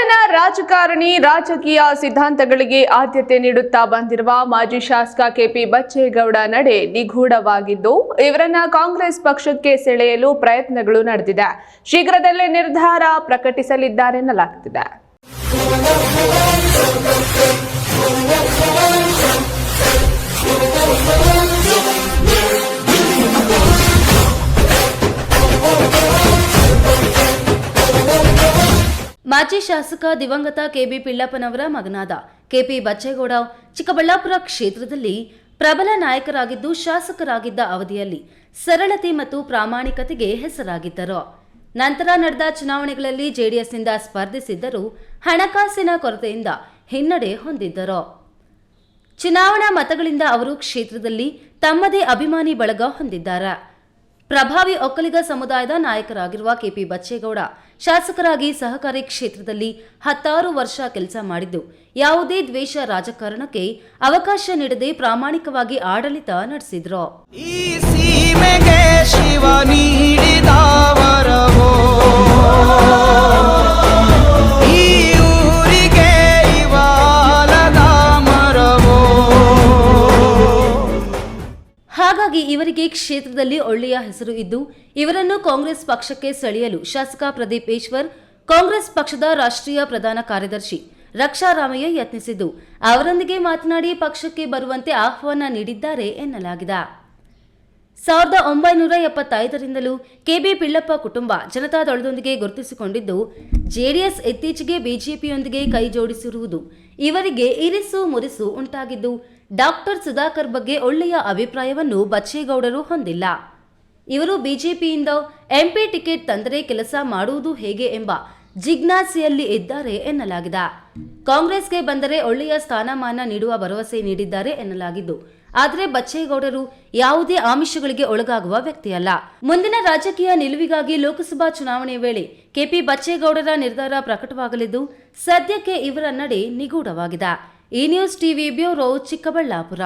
ನೂತನ ರಾಜಕಾರಣಿ ರಾಜಕೀಯ ಸಿದ್ಧಾಂತಗಳಿಗೆ ಆದ್ಯತೆ ನೀಡುತ್ತಾ ಬಂದಿರುವ ಮಾಜಿ ಶಾಸಕ ಕೆಪಿ ಬಚ್ಚೇಗೌಡ ನಡೆ ನಿಗೂಢವಾಗಿದ್ದು, ಇವರನ್ನ ಕಾಂಗ್ರೆಸ್ ಪಕ್ಷಕ್ಕೆ ಸೆಳೆಯಲು ಪ್ರಯತ್ನಗಳು ನಡೆದಿದೆ. ಶೀಘ್ರದಲ್ಲೇ ನಿರ್ಧಾರ ಪ್ರಕಟಿಸಲಿದ್ದಾರೆನ್ನಲಾಗುತ್ತಿದೆ ಮಾಜಿ ಶಾಸಕ ದಿವಂಗತ ಕೆಬಿ ಪಿಳ್ಳಪ್ಪನವರ ಮಗನಾದ ಕೆಪಿ ಬಚ್ಚೇಗೌಡ ಚಿಕ್ಕಬಳ್ಳಾಪುರ ಕ್ಷೇತ್ರದಲ್ಲಿ ಪ್ರಬಲ ನಾಯಕರಾಗಿದ್ದು ಶಾಸಕರಾಗಿದ್ದ ಅವಧಿಯಲ್ಲಿ ಸರಳತೆ ಮತ್ತು ಪ್ರಾಮಾಣಿಕತೆಗೆ ಹೆಸರಾಗಿದ್ದರು. ನಂತರ ನಡೆದ ಚುನಾವಣೆಗಳಲ್ಲಿ ಜೆಡಿಎಸ್ನಿಂದ ಸ್ಪರ್ಧಿಸಿದ್ದರೂ ಹಣಕಾಸಿನ ಕೊರತೆಯಿಂದ ಹಿನ್ನಡೆ ಹೊಂದಿದ್ದರು. ಚುನಾವಣಾ ಮತಗಳಿಂದ ಅವರು ಕ್ಷೇತ್ರದಲ್ಲಿ ತಮ್ಮದೇ ಅಭಿಮಾನಿ ಬಳಗ ಹೊಂದಿದ್ದಾರೆ. ಪ್ರಭಾವಿ ಒಕ್ಕಲಿಗ ಸಮುದಾಯದ ನಾಯಕರಾಗಿರುವ ಕೆಪಿ ಬಚ್ಚೇಗೌಡ ಶಾಸಕರಾಗಿ ಸಹಕಾರಿ ಕ್ಷೇತ್ರದಲ್ಲಿ ಹತ್ತಾರು ವರ್ಷ ಕೆಲಸ ಮಾಡಿದ್ದು, ಯಾವುದೇ ದ್ವೇಷ ರಾಜಕಾರಣಕ್ಕೆ ಅವಕಾಶ ನೀಡದೆ ಪ್ರಾಮಾಣಿಕವಾಗಿ ಆಡಳಿತ ನಡೆಸಿದ್ರು. ಹಾಗಾಗಿ ಇವರಿಗೆ ಕ್ಷೇತ್ರದಲ್ಲಿ ಒಳ್ಳೆಯ ಹೆಸರು ಇದ್ದು, ಇವರನ್ನು ಕಾಂಗ್ರೆಸ್ ಪಕ್ಷಕ್ಕೆ ಸೆಳೆಯಲು ಶಾಸಕ ಪ್ರದೀಪ್ ಈಶ್ವರ್, ಕಾಂಗ್ರೆಸ್ ಪಕ್ಷದ ರಾಷ್ಟ್ರೀಯ ಪ್ರಧಾನ ಕಾರ್ಯದರ್ಶಿ ರಕ್ಷಾರಾಮಯ್ಯ ಯತ್ನಿಸಿದ್ದು, ಅವರೊಂದಿಗೆ ಮಾತನಾಡಿ ಪಕ್ಷಕ್ಕೆ ಬರುವಂತೆ ಆಹ್ವಾನ ನೀಡಿದ್ದಾರೆ ಎನ್ನಲಾಗಿದೆ. ಸಾವಿರದ ಒಂಬೈನೂರ ಎಪ್ಪತ್ತೈದರಿಂದಲೂ ಕೆಬಿ ಪಿಳ್ಳಪ್ಪ ಕುಟುಂಬ ಜನತಾದಳದೊಂದಿಗೆ ಗುರುತಿಸಿಕೊಂಡಿದ್ದು, ಜೆಡಿಎಸ್ ಇತ್ತೀಚೆಗೆ ಬಿಜೆಪಿಯೊಂದಿಗೆ ಕೈ ಜೋಡಿಸಿರುವುದು ಇವರಿಗೆ ಇರಿಸು ಮುರಿಸು ಉಂಟಾಗಿದ್ದು ಡಾಕ್ಟರ್ ಸುಧಾಕರ್ ಬಗ್ಗೆ ಒಳ್ಳೆಯ ಅಭಿಪ್ರಾಯವನ್ನು ಬಚ್ಚೇಗೌಡರು ಹೊಂದಿಲ್ಲ. ಇವರು ಬಿಜೆಪಿಯಿಂದ ಎಂಪಿ ಟಿಕೆಟ್ ತಂದರೆ ಕೆಲಸ ಮಾಡುವುದು ಹೇಗೆ ಎಂಬ ಜಿಜ್ಞಾಸೆಯಲ್ಲಿ ಇದ್ದಾರೆ ಎನ್ನಲಾಗಿದೆ. ಕಾಂಗ್ರೆಸ್ಗೆ ಬಂದರೆ ಒಳ್ಳೆಯ ಸ್ಥಾನಮಾನ ನೀಡುವ ಭರವಸೆ ನೀಡಿದ್ದಾರೆ ಎನ್ನಲಾಗಿದ್ದು, ಆದರೆ ಬಚ್ಚೇಗೌಡರು ಯಾವುದೇ ಆಮಿಷಗಳಿಗೆ ಒಳಗಾಗುವ ವ್ಯಕ್ತಿಯಲ್ಲ. ಮುಂದಿನ ರಾಜಕೀಯ ನಿಲುವಿಗಾಗಿ ಲೋಕಸಭಾ ಚುನಾವಣೆ ವೇಳೆ ಕೆಪಿ ಬಚ್ಚೇಗೌಡರ ನಿರ್ಧಾರ ಪ್ರಕಟವಾಗಲಿದ್ದು, ಸದ್ಯಕ್ಕೆ ಇವರ ನಡೆ ನಿಗೂಢವಾಗಿದೆ. ಈ ನ್ಯೂಸ್ ಟಿವಿ ಬ್ಯೂರೋ ಚಿಕ್ಕಬಳ್ಳಾಪುರ.